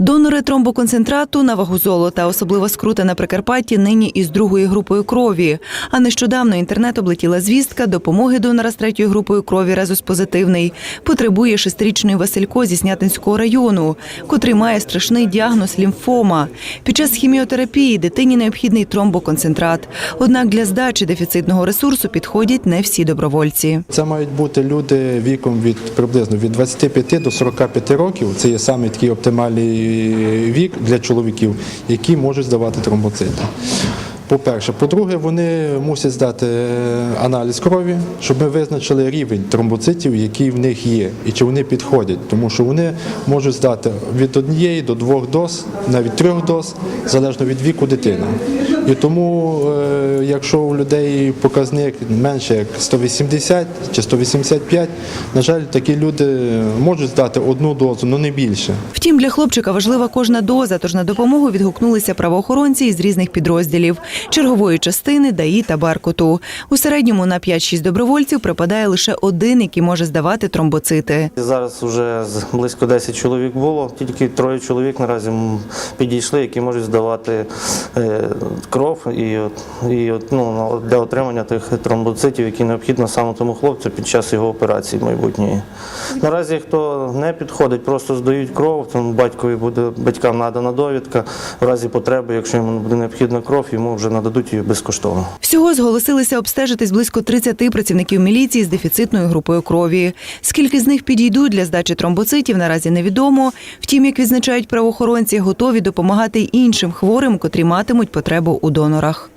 Донори тромбоконцентрату на вагу золота, особливо скрута на Прикарпатті, нині із другою групою крові. А нещодавно інтернет облетіла звістка допомоги донора з третьою групою крові резус позитивний. Потребує шестирічний Василько зі Снятинського району, котрий має страшний діагноз лімфома. Під час хіміотерапії дитині необхідний тромбоконцентрат. Однак для здачі дефіцитного ресурсу підходять не всі добровольці. Це мають бути люди віком від приблизно від 25 до 45 років. Це є саме такий оптимальний вік для чоловіків, які можуть здавати тромбоцити. По-перше, по-друге, вони мусять здати аналіз крові, щоб ми визначили рівень тромбоцитів, який в них є, і чи вони підходять, тому що вони можуть здати від однієї до двох доз, навіть трьох доз, залежно від віку дитини. І тому, е, якщо у людей показник менше як 180 чи 185, на жаль, такі люди можуть здати одну дозу, але не більше. Втім, для хлопчика важлива кожна доза, тож на допомогу відгукнулися правоохоронці із різних підрозділів чергової частини, ДАІ та Баркоту. У середньому на 5-6 добровольців припадає лише один, який може здавати тромбоцити. Зараз вже з- близько 10 чоловік було, тільки троє чоловік наразі підійшли, які можуть здавати кров і, і ну, для отримання тих тромбоцитів, які необхідно саме тому хлопцю під час його операції майбутньої. Наразі хто не підходить, просто здають кров, тому батькові буде батькам надана довідка. В разі потреби, якщо йому буде необхідна кров, йому вже нададуть її безкоштовно. Всього зголосилися обстежитись близько 30 працівників міліції з дефіцитною групою крові. Скільки з них підійдуть для здачі тромбоцитів, наразі невідомо. Втім, як відзначають правоохоронці, готові допомагати іншим хворим, котрі матимуть потребу у донорах.